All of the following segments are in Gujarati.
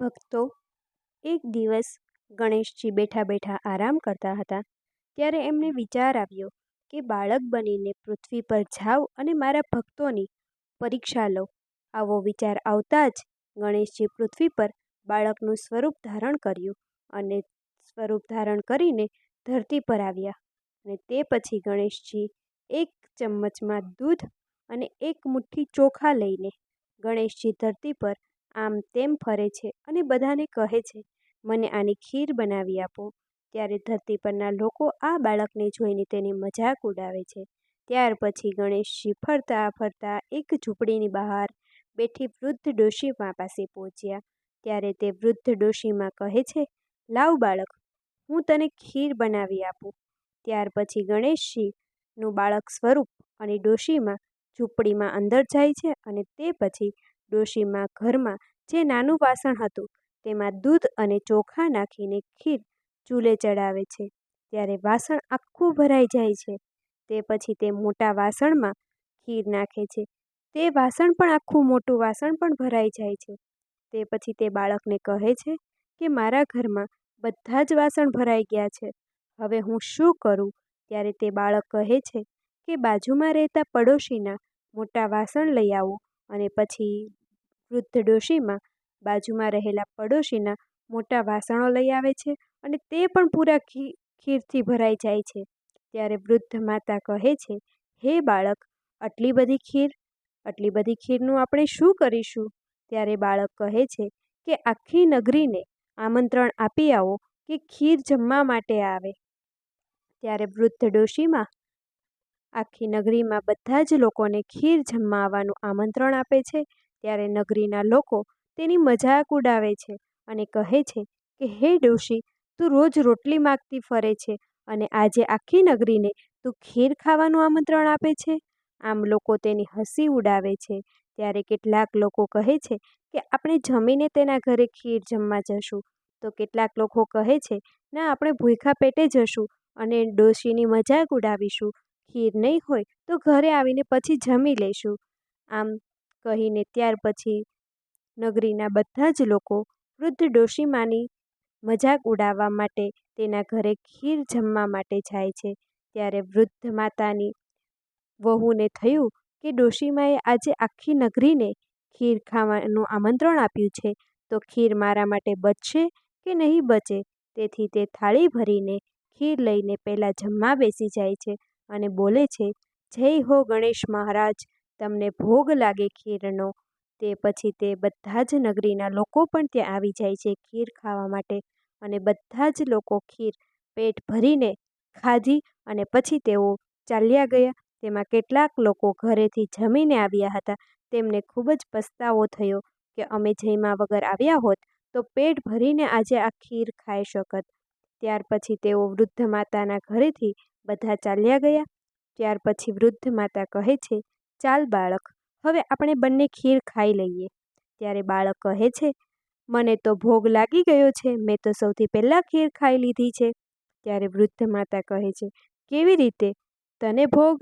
ભક્તો એક દિવસ ગણેશજી બેઠા બેઠા આરામ કરતા હતા, ત્યારે એમને વિચાર આવ્યો કે બાળક બનીને પૃથ્વી પર જાઓ અને મારા ભક્તોની પરીક્ષા લો. આવો વિચાર આવતા જ ગણેશજી પૃથ્વી પર બાળકનું સ્વરૂપ ધારણ કર્યું અને સ્વરૂપ ધારણ કરીને ધરતી પર આવ્યા અને તે પછી ગણેશજી એક ચમ્મચમાં દૂધ અને એક મુઠ્ઠી ચોખા લઈને ગણેશજી ધરતી પર આમ તેમ ફરે છે અને બધાને કહે છે, મને આની ખીર બનાવી આપો. ત્યારે ધરતી પરના લોકો આ બાળકને જોઈને તેની મજાક ઉડાવે છે. ત્યાર પછી ગણેશજી ફરતા ફરતા એક ઝૂંપડીની બહાર બેઠી વૃદ્ધ ડોશીમા પાસે પહોંચ્યા. ત્યારે તે વૃદ્ધ ડોશીમા કહે છે, લાવ બાળક, હું તને ખીર બનાવી આપું. ત્યાર પછી ગણેશજીનું બાળક સ્વરૂપ અને ડોશીમા ઝૂંપડીમાં અંદર જાય છે અને તે પછી ડોશીમા ઘરમાં જે નાનું વાસણ હતું, તેમાં દૂધ અને ચોખા નાખીને ખીર ચૂલે ચડાવે છે. ત્યારે વાસણ આખું ભરાઈ જાય છે. તે પછી તે મોટા વાસણમાં ખીર નાખે છે. તે વાસણ પણ આખું મોટું વાસણ પણ ભરાઈ જાય છે. તે પછી તે બાળકને કહે છે કે, મારા ઘરમાં બધા જ વાસણ ભરાઈ ગયા છે. હવે હું શું કરું? ત્યારે તે બાળક કહે છે કે, બાજુમાં રહેતા પડોશીના મોટા વાસણ લઈ આવો અને પછી વૃદ્ધ ડોશીમાં બાજુમાં રહેલા પડોશીના મોટા વાસણો લઈ આવે છે અને તે પણ પૂરા ખી, ખીરથી ભરાઈ જાય છે. ત્યારે વૃદ્ધ માતા કહે છે, હે બાળક, આટલી બધી ખીર, આટલી બધી ખીરનું આપણે શું કરીશું? ત્યારે બાળક કહે છે કે, આખી નગરીને આમંત્રણ આપી આવો કે ખીર જમવા માટે આવે. ત્યારે વૃદ્ધ ડોશીમાં આખી નગરીમાં બધા જ લોકોને ખીર જમવા આવવાનું આમંત્રણ આપે છે ત્યારે નગરીના લોકો તેની મજાક ઉડાવે છે અને કહે છે કે, હે ડોશી, તું રોજ રોટલી માગતી ફરે છે અને આજે આખી નગરીને તું ખીર ખાવાનું આમંત્રણ આપે છે? આમ લોકો તેની હસી ઉડાવે છે. ત્યારે કેટલાક લોકો કહે છે કે, આપણે જમીને તેના ઘરે ખીર જમવા જશું. તો કેટલાક લોકો કહે છે, ના, આપણે ભૂખા પેટે જશું અને ડોશીની મજાક ઉડાવીશું. ખીર નહીં હોય તો ઘરે આવીને પછી જમી લઈશું. આમ કહીને ત્યાર પછી નગરીના બધા જ લોકો વૃદ્ધ ડોશીમાની મજાક ઉડાવવા માટે તેના ઘરે ખીર જમવા માટે જાય છે. ત્યારે વૃદ્ધ માતાની વહુને થયું કે ડોશીમાએ આજે આખી નગરીને ખીર ખાવાનું આમંત્રણ આપ્યું છે. તો ખીર મારા માટે બચશે કે નહીં બચે? તેથી તે થાળી ભરીને ખીર લઈને પહેલાં જમવા બેસી જાય છે અને બોલે છે, જય હો ગણેશ મહારાજ! તમને ભોગ લાગે ખીરનો, તે પછી તે બધા જ નગરીના લોકો પણ ત્યાં આવી જાય છે ખીર ખાવા માટે. અને બધા જ લોકો ખીર પેટ ભરીને ખાધી અને પછી તેઓ ચાલ્યા ગયા. તેમાં કેટલાક લોકો ઘરેથી જમીને આવ્યા હતા. તેમને ખૂબ જ પસ્તાવો થયો કે અમે જમ્યા વગર આવ્યા હોત તો પેટ ભરીને આજે આ ખીર ખાઈ શકત. ત્યાર પછી તેઓ વૃદ્ધ માતાના ઘરેથી બધા ચાલ્યા ગયા. ત્યાર પછી વૃદ્ધ માતા કહે છે ચાલ બાળક, હવે આપણે બંને ખીર ખાઈ લઈએ. ત્યારે બાળક કહે છે, મને તો ભોગ લાગી ગયો છે, મેં તો સૌથી પહેલાં ખીર ખાઈ લીધી છે. ત્યારે વૃદ્ધ માતા કહે છે, કેવી રીતે? તને ભોગ?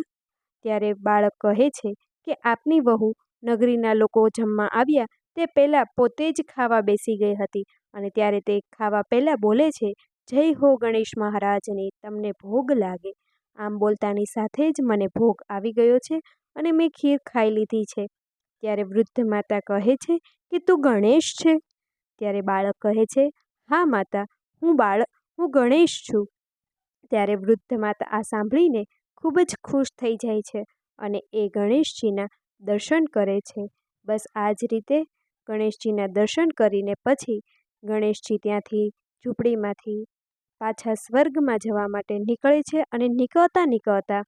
ત્યારે બાળક કહે છે કે, આપની વહુ નગરીના લોકો જમવા આવ્યા, તે પહેલાં પોતે જ ખાવા બેસી ગઈ હતી અને ત્યારે તે ખાવા પહેલાં બોલે છે, જય હો ગણેશ મહારાજને, તમને ભોગ લાગે. આમ બોલતાની સાથે જ મને ભોગ આવી ગયો છે અને મેં ખીર ખાઈ લીધી છે. ત્યારે વૃદ્ધ માતા કહે છે કે, તું ગણેશ છે. ત્યારે બાળક કહે છે, હા માતા, હું બાળક, હું ગણેશ છું. ત્યારે વૃદ્ધ માતા આ સાંભળીને ખૂબ જ ખુશ થઈ જાય છે અને એ ગણેશજીના દર્શન કરે છે. બસ આ જ રીતે ગણેશજીના દર્શન કરીને પછી ગણેશજી ત્યાંથી ઝૂંપડીમાંથી પાછા સ્વર્ગમાં જવા માટે નીકળે છે અને નીકળતા નીકળતા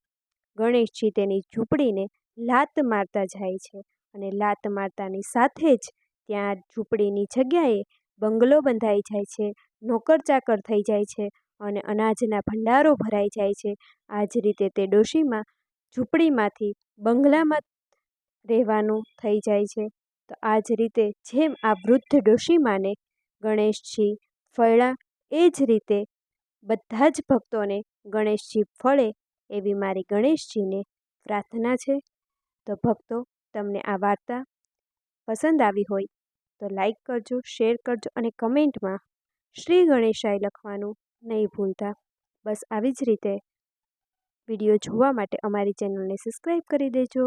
ગણેશજી તેની ઝૂંપડીને લાત મારતા જાય છે અને લાત મારતાની સાથે જ ત્યાં ઝૂંપડીની જગ્યાએ બંગલો બંધાઈ જાય છે નોકર ચાકર થઈ જાય છે અને અનાજના ભંડારો ભરાઈ જાય છે. આ જ રીતે તે ડોશીમાં ઝૂંપડીમાંથી બંગલામાં રહેવાનું થઈ જાય છે. તો આ જ રીતે જેમ આ વૃદ્ધ ડોશીમાને ગણેશજી ફળ્યા, એ જ રીતે બધા જ ભક્તોને ગણેશજી ફળે એવી મારી ગણેશજીને પ્રાર્થના છે. તો ભક્તો, તમને આ વાર્તા પસંદ આવી હોય તો લાઈક કરજો, શેર કરજો અને કમેન્ટમાં શ્રી ગણેશાય લખવાનું નહીં ભૂલતા. બસ આવી જ રીતે વીડિયો જોવા માટે અમારી ચેનલને સબસ્ક્રાઈબ કરી દેજો.